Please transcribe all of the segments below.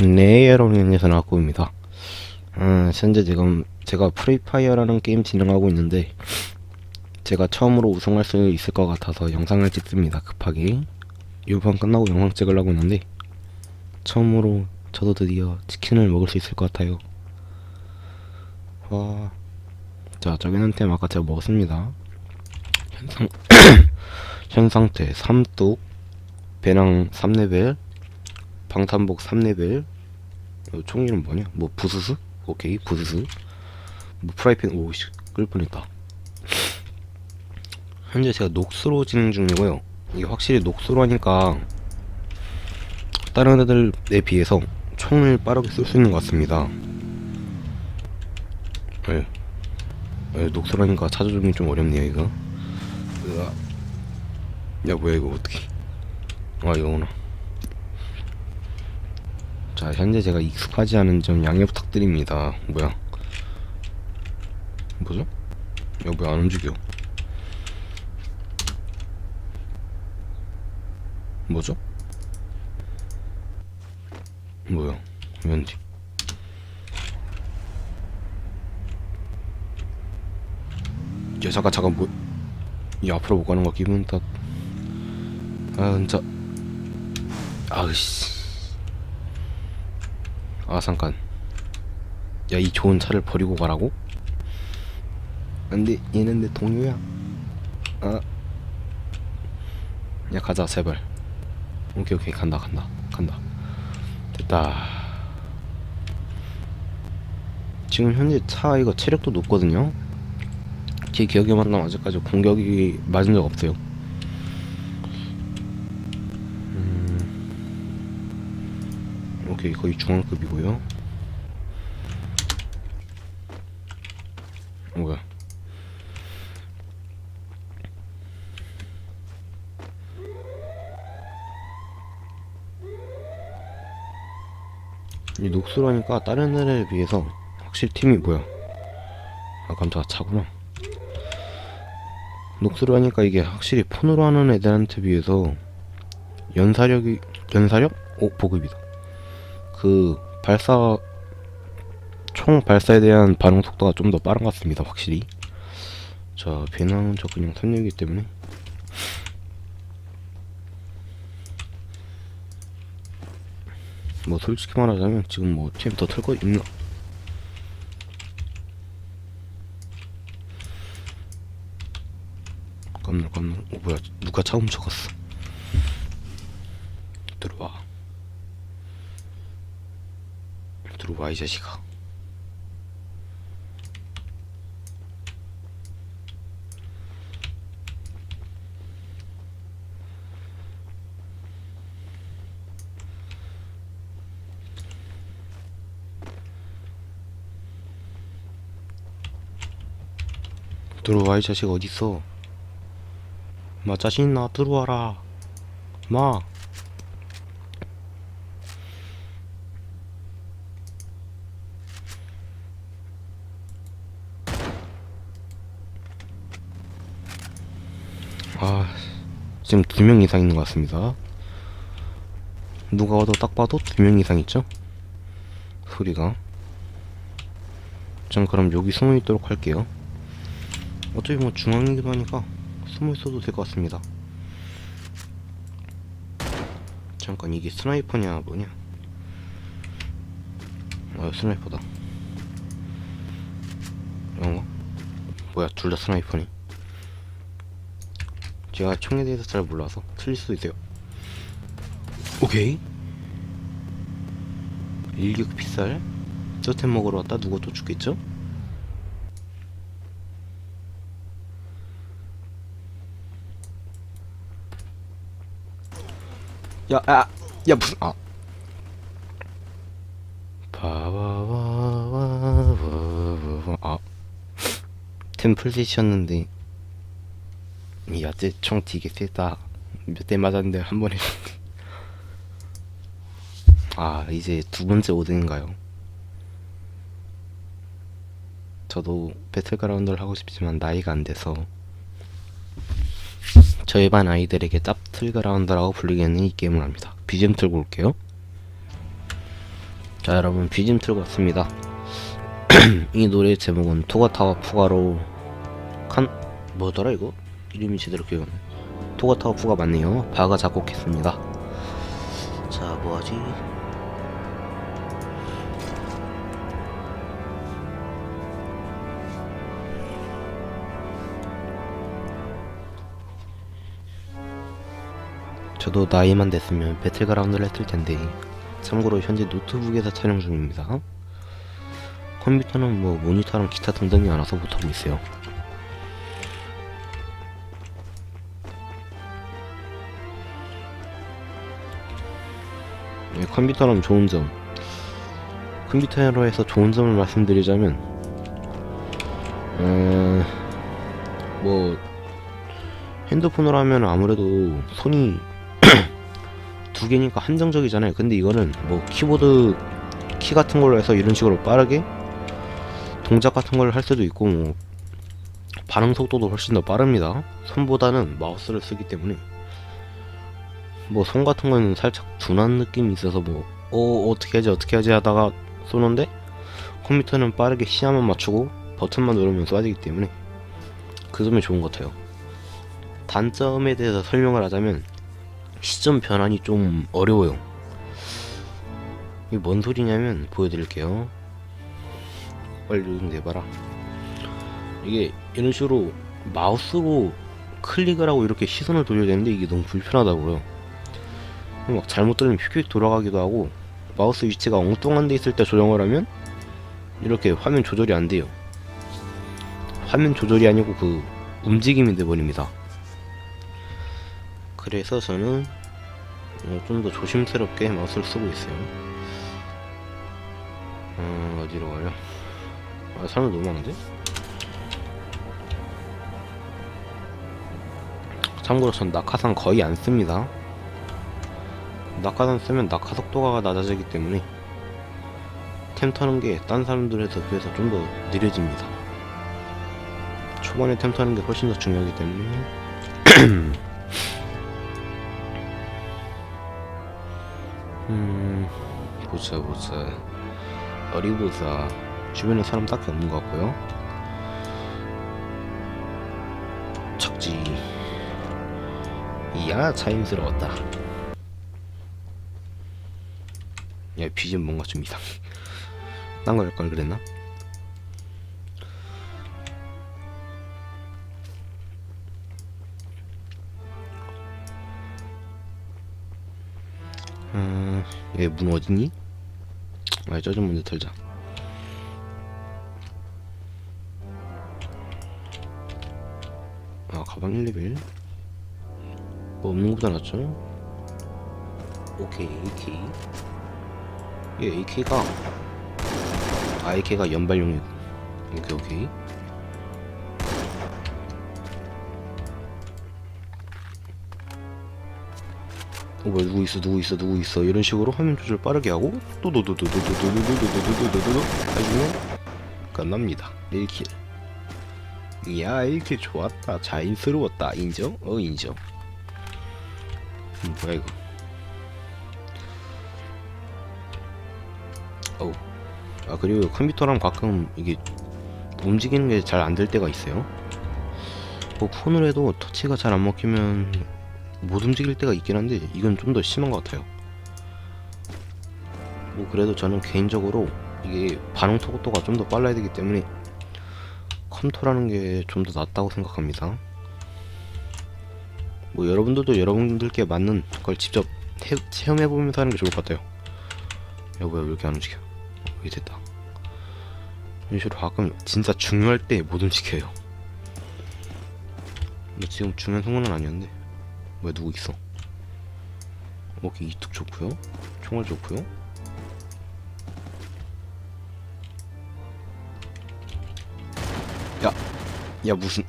네, 여러분 안녕하세요 나꾸입니다. 음, 현재 지금 제가 프리파이어라는 게임 진행하고 있는데 제가 처음으로 우승할 수 있을 것 같아서 영상을 찍습니다. 급하게 이번 끝나고 영상 찍으려고 했는데 처음으로 저도 드디어 치킨을 먹을 수 있을 것 같아요. 와, 자 저기는 템 아까 제가 먹었습니다. 현상 현상태 삼뚝 배낭 3레벨 방탄복 3레벨 어, 총 이름 뭐냐? 뭐 부스스? 오케이 부스스 뭐 프라이팬 오씨 끌 뻔했다 현재 제가 녹수로 진행 중이고요 이게 확실히 녹수로 하니까 다른 애들에 비해서 총을 빠르게 쓸 수 있는 것 같습니다 예. 예, 녹수로 하니까 찾아주기 좀 어렵네요 이거 으아. 야 뭐야 이거 어떻게 아 이거구나 자 현재 제가 익숙하지 않은 점 양해 부탁드립니다 뭐야 뭐죠? 야 뭐야 안 움직여 뭐죠? 뭐야 왠지 야 잠깐 잠깐 뭐이 앞으로 못 가는 거 기분 탓. 아 진짜. 아으씨. 아 잠깐. 야 이 좋은 차를 버리고 가라고? 안돼 얘는 내 동료야. 아. 야 가자 제발. 오케이 오케이 간다 간다 간다. 됐다. 지금 현재 차 이거 체력도 높거든요. 제 기억에 맞다면 아직까지 공격이 맞은 적 없어요. 음, 오케이 거의 중앙급이고요. 뭐야? 이 녹수라니까 다른 애들에 비해서 확실히 팀이 뭐야? 아 깜짝아 차구나. 녹수로 하니까 이게 확실히 폰으로 하는 애들한테 비해서 연사력이 연사력? 오 보급이다. 그 발사 총 발사에 대한 반응 속도가 좀 더 빠른 것 같습니다. 확실히. 자 배낭은 저 그냥 3력이기 때문에 뭐 솔직히 말하자면 지금 뭐 팀더틀거 있나? 깜놀 깜놀 어 뭐야 누가 차 훔쳐갔어 들어와 들어와 이 자식아. 들어와 이 자식 어딨어? 마 자신 있나? 들어와라. 마 아, 지금 두 명 이상 있는 것 같습니다. 누가 와도 딱 봐도 두 명 이상 있죠? 소리가. 전 그럼 여기 숨어 있도록 할게요. 어차피 뭐 중앙이기도 하니까 숨어 있어도 될 것 같습니다. 잠깐 이게 스나이퍼냐 뭐냐? 아 스나이퍼다. 영어? 뭐야 둘 다 스나이퍼니? 제가 총에 대해서 잘 몰라서 틀릴 수도 있어요. 오케이. 일격 핏살. 저템 먹으러 왔다 누가 또 죽겠죠? 야, 야, 야 무슨 아. 바바바바바바 아. 템플 세셨는데 이 야채 총 되게 세다. 몇대 맞았는데 한 번에 아 이제 두 번째 5등인가요? 저도 배틀그라운드를 하고 싶지만 나이가 안 돼서 저희 반 아이들에게 짭틀그라운드라고 불리겠는 이 게임을 합니다. BGM 틀고 올게요. 자 여러분 비짐 틀고 왔습니다 이 노래 제목은 토가타와 푸가로 칸 뭐더라 이거 이름이 제대로 기억 안 나. 토가타와 푸가 맞네요 바가 작곡했습니다 자 뭐하지 저도 나이만 됐으면 배틀그라운드를 했을 텐데 참고로 현재 노트북에서 촬영 중입니다. 컴퓨터는 뭐 모니터랑 기타 등등이 많아서 못하고 있어요. 컴퓨터는 좋은 점. 컴퓨터로 해서 좋은 점을 말씀드리자면, 어, 뭐 핸드폰으로 하면 아무래도 손이 두 개니까 한정적이잖아요. 근데 이거는 뭐 키보드 키 같은 걸로 해서 이런 식으로 빠르게 동작 같은 걸 할 수도 있고 뭐 반응 속도도 훨씬 더 빠릅니다. 손보다는 마우스를 쓰기 때문에 뭐 손 같은 거는 살짝 둔한 느낌이 있어서 뭐 어, 어떻게 하지 어떻게 하지 하다가 쏘는데 컴퓨터는 빠르게 시야만 맞추고 버튼만 누르면 쏴지기 때문에 그 점이 좋은 것 같아요. 단점에 대해서 설명을 하자면 시점 변환이 좀 어려워요. 이게 뭔 소리냐면 보여드릴게요. 빨리 좀 내봐라. 이게 이런 식으로 마우스로 클릭을 하고 이렇게 시선을 돌려야 되는데 이게 너무 불편하다고요. 막 잘못 돌리면 휙휙 돌아가기도 하고 마우스 위치가 엉뚱한 데 있을 때 조정을 하면 이렇게 화면 조절이 안 돼요. 화면 조절이 아니고 그 움직임이 돼버립니다. 그래서 저는 어, 좀더 조심스럽게 마우스를 쓰고 있어요. 어, 어디로 가요? 아, 사람 너무 많은데? 참고로 전 낙하산 거의 안 씁니다. 낙하산 쓰면 낙하 속도가 낮아지기 때문에 템 터는 게 딴 사람들에 비해서 좀 더 느려집니다. 초반에 템 터는 게 훨씬 더 중요하기 때문에. 음 보자 보자. 어리 보자. 주변에 사람 딱히 없는 것 같고요. 착지. 이야 자연스러웠다 야 BGM 뭔가 좀 이상해 딴거 할걸 그랬나? 음, 얘문 어딨니? 아, 저좀 먼저 털자. 아, 가방 1레벨. 뭐 없는 것보다 낫죠? 오케이, AK. 얘 AK가, 아, AK가 연발용이고. 오케이, 오케이. 어 뭐야 누구 있어 누구 있어 누구 있어 이런 식으로 화면 조절 빠르게 하고 또도도도도도도도도도도도도도도 해주면 끝납니다 1킬 이야 1킬 좋았다 자연스러웠다 인정? 어 인정 음, 뭐야 이거 어우 아 그리고 컴퓨터랑 가끔 이게 움직이는 게 잘 안 될 때가 있어요 뭐 폰으로 해도 터치가 잘 안 먹히면 못 움직일 때가 있긴 한데 이건 좀 더 심한 것 같아요. 뭐 그래도 저는 개인적으로 이게 반응 속도가 좀 더 빨라야 되기 때문에 컴퓨터라는 게 좀 더 낫다고 생각합니다. 뭐 여러분들도 여러분들께 맞는 걸 직접 해, 체험해보면서 하는 게 좋을 것 같아요. 여보야 왜 이렇게 안 움직여? 어, 이게 됐다. 이런 식으로 가끔 진짜 중요할 때 못 움직여요. 근데 지금 중요한 상황은 아니었는데 왜 누구 있어? 오케이 이특 좋고요 총알 좋고요 야! 야 무슨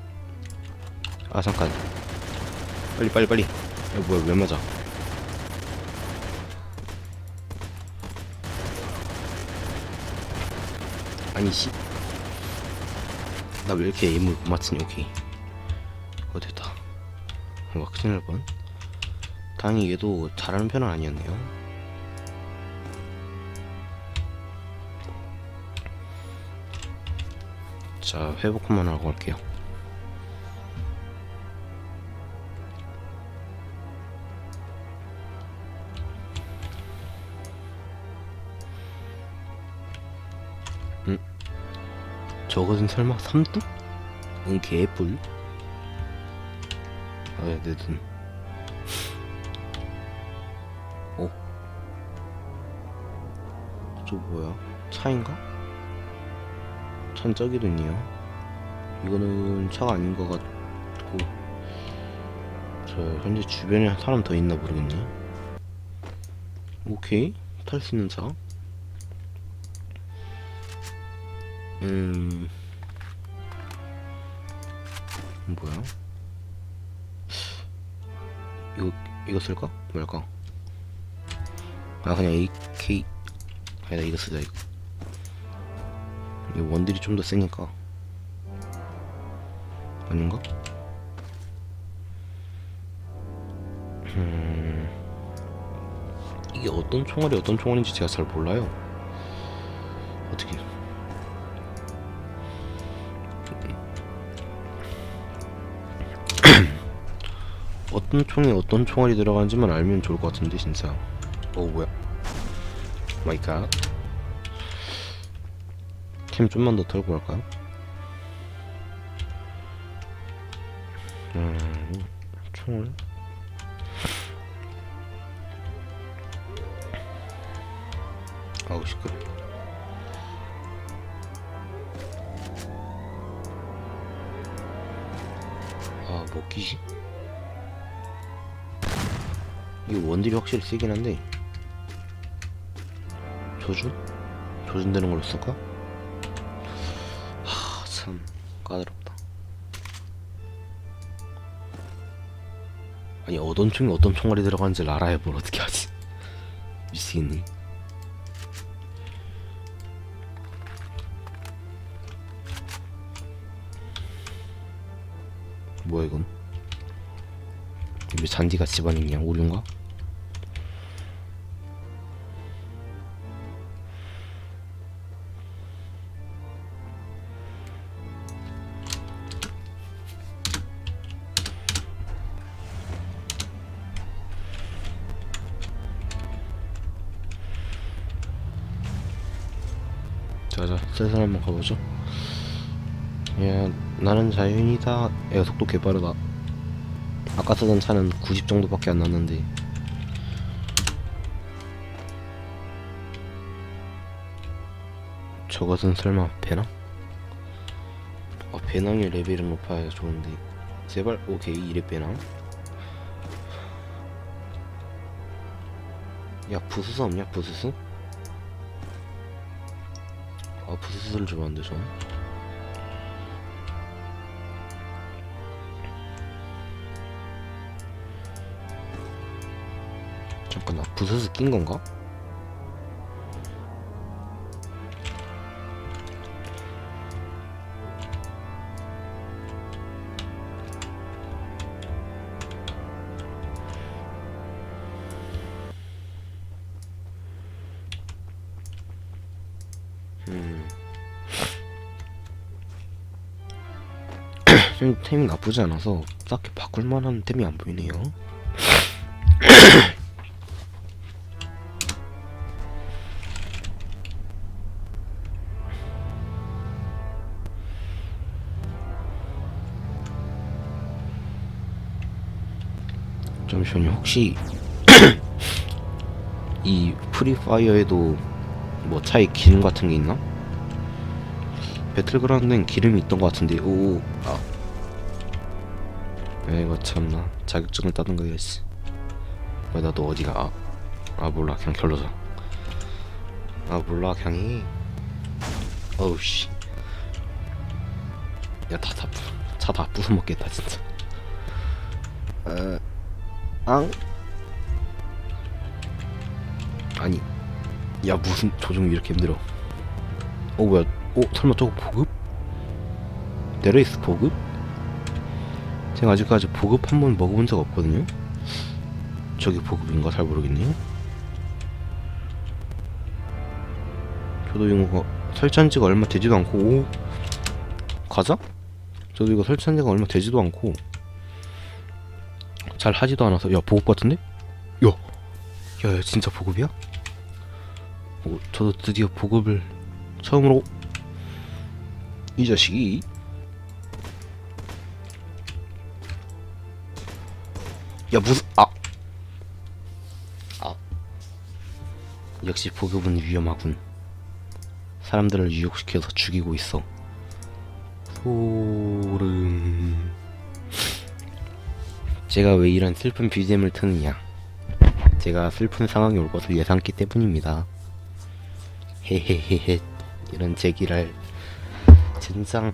아 잠깐 빨리 빨리 빨리 야 뭐야 왜 맞아 아니 씨. 나 왜 이렇게 에임을 못 맞추니 오케이. 어 됐다. 뭔가 큰일 날 뻔. 다행히 얘도 잘하는 편은 아니었네요. 자 회복 한번 하고 갈게요 저것은 설마 삼뚝? 응 개뿔 아내 눈. 어? 저 뭐야? 차인가? 차는 저기도 있네요. 이거는 차가 아닌 것 같고 저 현재 주변에 사람 더 있나 모르겠네. 오케이 탈 수 있는 차. 음 뭐야? 이거 이거 쓸까? 말까? 아 그냥 AK 아니다 이거 쓰자 이거. 이 원딜이 좀 더 세니까 아닌가? 음... 이게 어떤 총알이 어떤 총알인지 제가 잘 몰라요 어떻게 어떤 총에 어떤 총알이 들어가는지만 알면 좋을 것 같은데 진짜 어 뭐야 마이 갓캠 좀만 더 털고 갈까요? 음, 총을 아우 시끄러. 아 먹기지? 이 원딜이 확실히 세긴 한데 조준? 조준되는 걸로 쓸까? 하, 참 까다롭다. 아니 어떤 총이 어떤 총알이 들어가는지 알아야 뭘 어떻게 하지? 미치겠네. 뭐야 이건? 왜 잔디가 집안에 있냐? 오류인가? 자자 슬슬 한번 가보죠. 야 나는 자연이다. 야 속도 개빠르다. 아까 쓰던 차는 90 정도밖에 안 났는데. 저것은 설마 배낭? 아 배낭의 레벨은 높아야 좋은데. 제발 오케이 이래 배낭. 야 부스스 없냐 부스스? 아 부스스를 좋아하는데 저는 잠깐 나 부스스 낀 건가? 좀 템이 나쁘지 않아서 딱히 바꿀 만한 템이 안 보이네요. 잠시만요. 혹시 이 프리파이어에도 뭐 차에 기름 같은 게 있나? 배틀그라운드엔 기름이 있던 것 같은데 오 아. 에이거 참나. 자격증을 따는 거야지 왜 나도 어디가? 아, 아 몰라. 그냥 결로자. 아 몰라 그냥 해 어우 씨야 다다 차다 부숴 먹겠다 진짜. 에, 앙? 아니. 야 무슨 조종이 이렇게 힘들어? 어 뭐야. 어 설마 저거 보급? 데레이스 보급? 제가 아직까지 보급 한 번 먹어본 적 없거든요 저기 보급인가 잘 모르겠네요 저도 이거 설치한 지가 얼마 되지도 않고 오 가자? 저도 이거 설치한 지가 얼마 되지도 않고 잘 하지도 않아서 야 보급 같은데? 야! 야, 야 진짜 보급이야? 어, 저도 드디어 보급을 처음으로 이 자식이 야 무슨 아! 아. 역시 보급은 위험하군. 사람들을 유혹시켜서 죽이고 있어. 소름. 제가 왜 이런 슬픈 BGM을 트느냐. 제가 슬픈 상황이 올 것을 예상했기 때문입니다. 헤헤헤헤. 이런 제기랄. 진상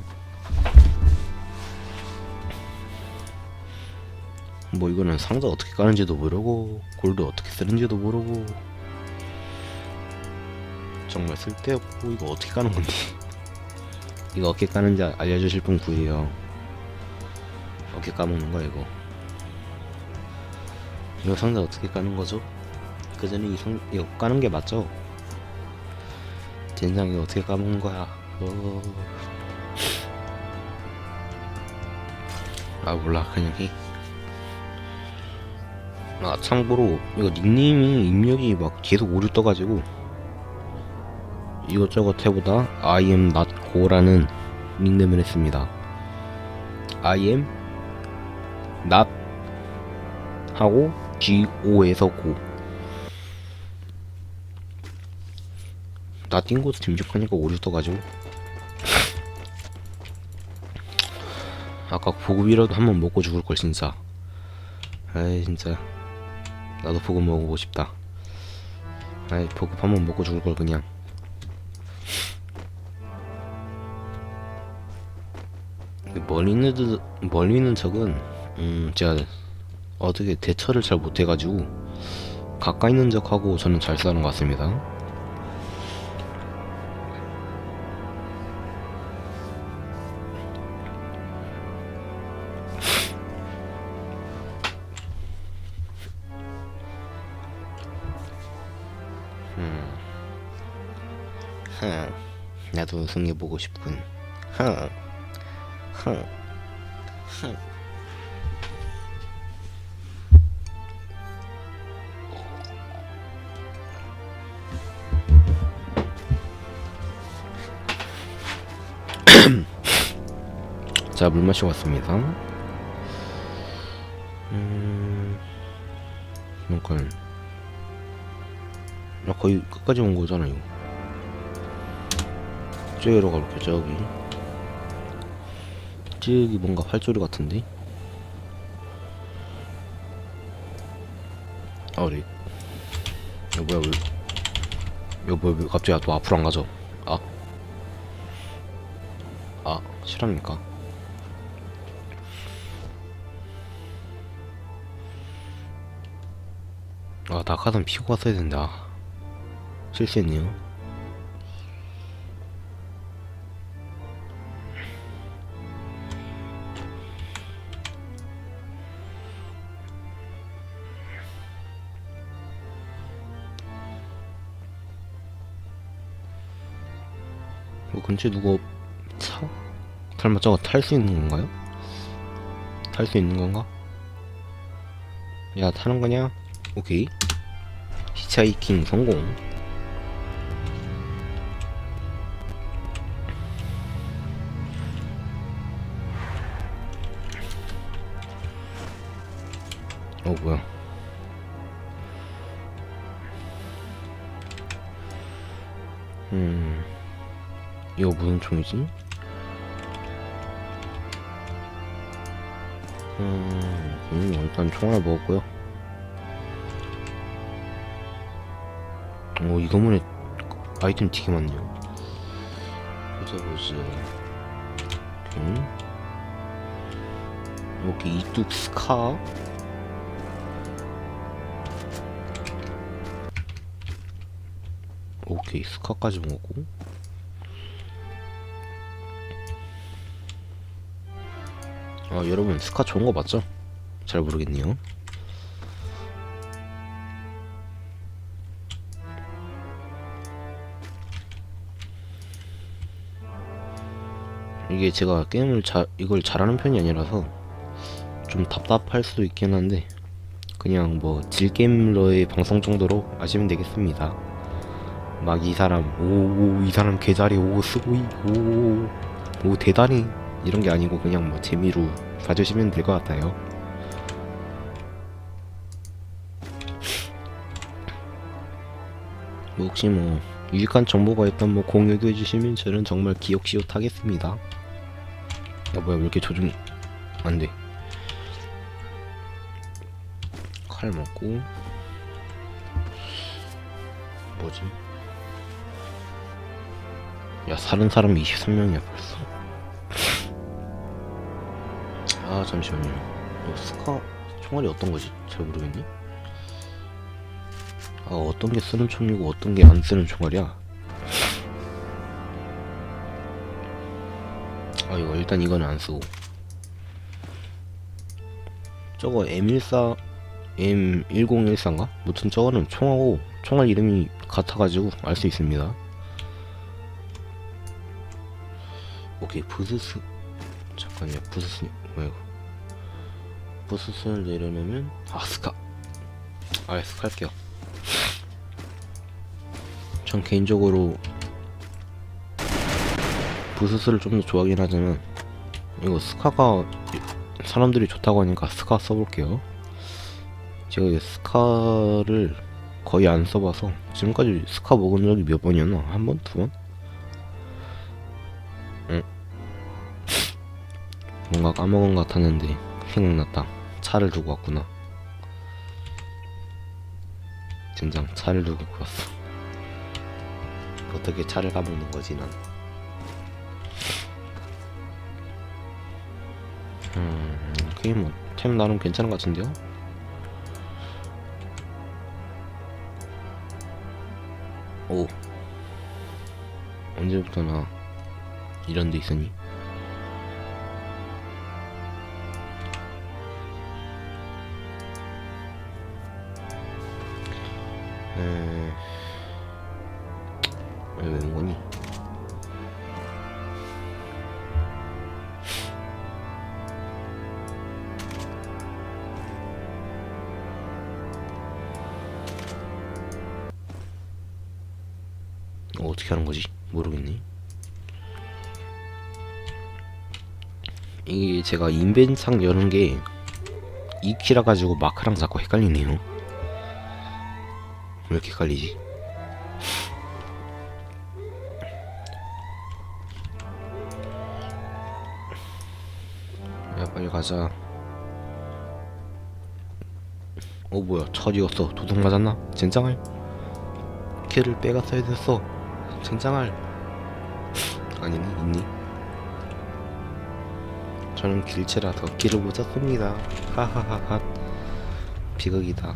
뭐 이거는 상자 어떻게 까는지도 모르고 골드 어떻게 쓰는지도 모르고 정말 쓸데없고 이거 어떻게 까는 건지 이거 어떻게 까는지 아- 알려주실 분 구해요 어떻게 까먹는 거야 이거 이거 상자 어떻게 까는 거죠? 그 전에 이 상, 이거 까는 게 맞죠? 젠장 이거 어떻게 까먹는 거야 어... 아 몰라 그냥 해. 아 참고로 이거 닉네임이 입력이 막 계속 오류 떠가지고 이것저것 해보다 I am not go라는 닉네임을 했습니다. I am not 하고 G-O에서 고. 나뛴 곳 dim직하니까 오류 떠가지고. 아까 보급이라도 한번 먹고 죽을 걸 진짜. 아이 진짜 나도 보급 먹어보고 싶다. 아이 보급 한 번 먹고 죽을 걸 그냥. 멀리 있는 드- 멀리 있는 적은 음 제가 어떻게 대처를 잘 못해가지고 가까이 있는 적하고 저는 잘 싸는 것 같습니다 우승해보고 싶군. 자, 물 마시고 왔습니다. 음, 그러니까 나 거의 끝까지 온 거잖아요. 저기로 가볼게 저기 저기 뭔가 활소리 같은데 아 그래 야 뭐야 왜 야, 뭐야 왜 갑자기 또 앞으로 안 가죠 아 아, 실합니까? 아, 낙하산 피고 왔어야 된다. 실수했네요. 근처에 누가 차? 설마 저거 탈 수 있는 건가요? 탈 수 있는 건가? 야 타는 거냐? 오케이 히치하이킹 성공 어 뭐야 음 이거 무슨 총이지? 음, 음 일단 총 하나 먹었고요. 오 이거 문에 아이템 되게 많네요. 보자 보자. 음? 여기 이뚝 스카. 오케이 스카까지 먹고 아 여러분 스카 좋은 거 맞죠? 잘 모르겠네요 이게 제가 게임을 잘 이걸 잘하는 편이 아니라서 좀 답답할 수도 있긴 한데 그냥 뭐 질게임러의 방송 정도로 아시면 되겠습니다. 막 이 사람 오 이 사람 개잘해 오 스고이 오오 대단히 이런 게 아니고 그냥 뭐 재미로 봐주시면 될 것 같아요. 뭐 혹시 뭐 유익한 정보가 있다면 뭐 공유도 해주시면 저는 정말 기억시옷 하겠습니다. 야 뭐야 왜 이렇게 조종이 안 돼? 칼 먹고 뭐지? 야 사는 사람이 23명이야 벌써. 아 잠시만요. 이거 스카 총알이 어떤 거지? 잘 모르겠네. 아 어떤 게 쓰는 총이고 어떤 게 안 쓰는 총알이야? 아 이거 일단 이거는 안 쓰고 저거 M14 M1014인가? 무튼 저거는 총하고 총알 이름이 같아가지고 알 수 있습니다. 오케이 부스스 잠깐요 부스스 뭐야 이거 부스스를 내려놓으면 아 스카 아 스카 할게요. 전 개인적으로 부스스를 좀 더 좋아하긴 하지만 이거 스카가 사람들이 좋다고 하니까 스카 써볼게요. 제가 이 스카를 거의 안 써봐서 지금까지 스카 먹은 적이 몇 번이었나? 한 번? 두 번? 응. 뭔가 까먹은 것 같았는데 생각났다. 차를 두고 왔구나. 젠장 차를 두고 왔어. 어떻게 차를 까먹는 거지 난. 음, 게임 뭐 템 나름 괜찮은 것 같은데요? 오 언제부터나 이런 데 있으니? 제가 인벤창 여는 게 2키라 가지고 마크랑 자꾸 헷갈리네요. 왜 이렇게 헷갈리지? 야 빨리 가자. 어 뭐야 철이었어 도둑 맞았나? 젠장할 키를 빼갔어야 됐어 젠장할 아니네 있니? 저는 길체라서 길을 못 찾습니다. 하하하하. 비극이다.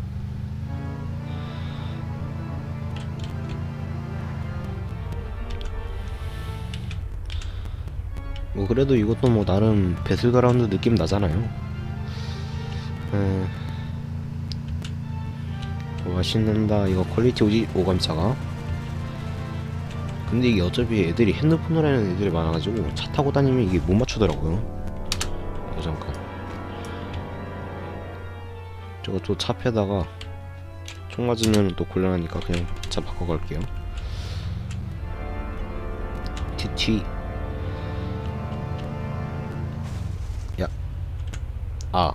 뭐 그래도 이것도 뭐 나름 배틀그라운드 느낌 나잖아요. 에... 와 신난다. 이거 퀄리티 오지 오감차가. 근데 이게 어차피 애들이 핸드폰으로 하는 애들이 많아가지고 차 타고 다니면 이게 못 맞추더라고요 저거 또 차 패다가 총 맞으면 또 곤란하니까 그냥 차 바꿔갈게요. TT 야. 아.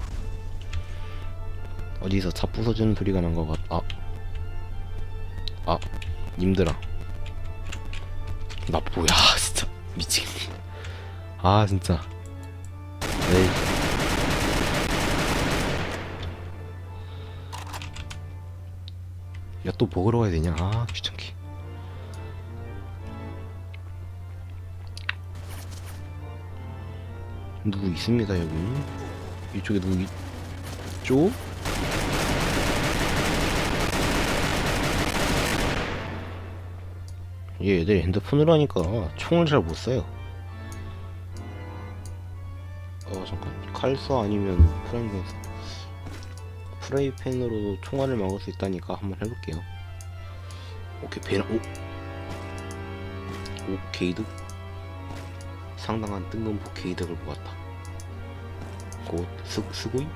어디서 차 부서지는 소리가 난 것 같.. 아.. 아.. 님들아. 나 뭐야 진짜. 미치겠네. 아 진짜. 에이 야 또 먹으러 가야 되냐? 아 귀찮게. 누구 있습니다 여기? 이쪽에 누구 있죠? 얘 애들이 핸드폰으로 하니까 총을 잘 못 써요. 어 잠깐. 칼써 아니면 프라이팬 프라이팬으로 총알을 막을 수 있다니까 한번 해볼게요. 오케이 배낭 오 오케이드 상당한 뜬금포 개이득을 보았다. 곧 스, 스고이?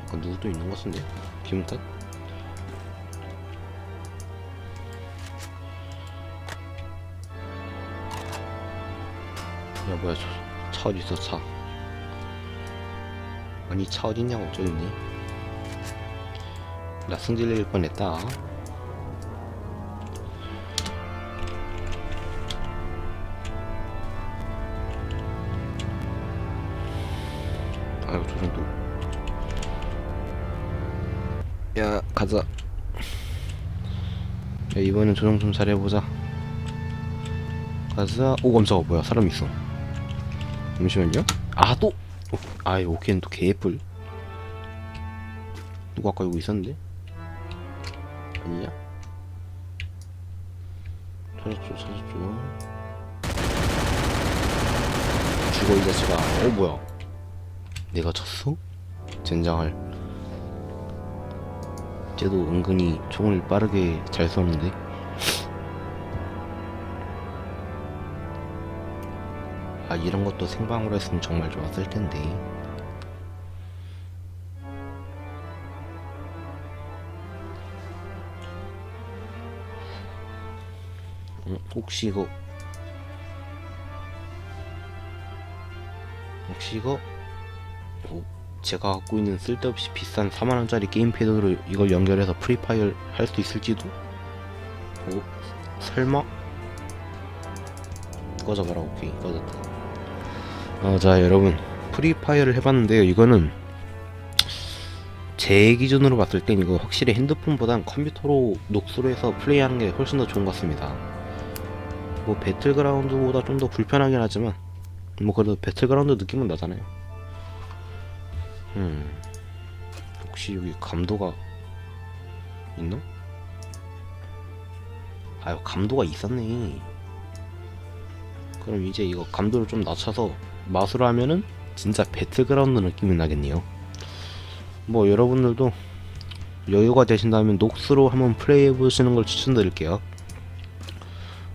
약간 누구도 있는 것 같은데? 기분 탓? 야 뭐야 저, 차 어딨어 차 아니 차 어딨냐고 어쩌겠니. 나 승질낼 뻔했다. 아유 저 정도. 야 가자. 야 이번엔 조정 좀 잘해보자. 가자. 오 깜짝아 뭐야? 사람 있어. 잠시만요. 아또 아이 오케이는 또 개뿔. 누가 아까 여기 있었는데? 아니야? 찾았죠 찾았죠 죽어 이 자식아. 어 뭐야? 내가 쳤어? 젠장할. 쟤도 은근히 총을 빠르게 잘 쏘는데 아 이런 것도 생방으로 했으면 정말 좋았을 텐데 음, 혹시 이거 혹시 이거 어, 제가 갖고 있는 쓸데없이 비싼 4만원짜리 게임패드로 이걸 연결해서 프리파이어 할 수 있을지도? 어? 설마? 꺼져봐라 오케이 꺼졌다 어, 자 여러분. 프리파이어를 해봤는데요. 이거는 제 기준으로 봤을 땐 이거 확실히 핸드폰보단 컴퓨터로 녹수로 해서 플레이하는 게 훨씬 더 좋은 것 같습니다. 뭐 배틀그라운드보다 좀 더 불편하긴 하지만 뭐 그래도 배틀그라운드 느낌은 나잖아요. 음. 혹시 여기 감도가 있나? 아유 감도가 있었네. 그럼 이제 이거 감도를 좀 낮춰서 마술을 하면은 진짜 배틀그라운드 느낌이 나겠네요. 뭐 여러분들도 여유가 되신다면 녹스로 한번 플레이해 보시는 걸 추천드릴게요.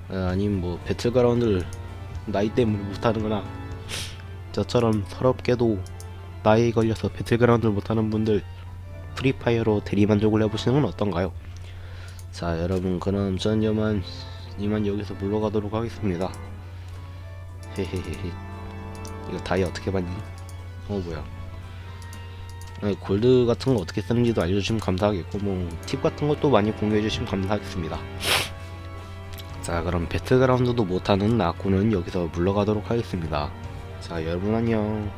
아, 아니면 뭐 배틀그라운드를 나이 때문에 못하는거나. 저처럼 서럽게도 나이에 걸려서 배틀그라운드를 못하는 분들 프리파이어로 대리만족을 해보시는 건 어떤가요? 자 여러분 그럼 전 이만 이만 여기서 물러가도록 하겠습니다. 헤헤헤헤 이거 다이 어떻게 봤니? 어 뭐야. 아니, 골드 같은 거 어떻게 쓰는지도 알려주시면 감사하겠고 뭐 팁 같은 것도 많이 공유해주시면 감사하겠습니다. 자 그럼 배틀그라운드도 못하는 나코는 여기서 물러가도록 하겠습니다. 자 여러분 안녕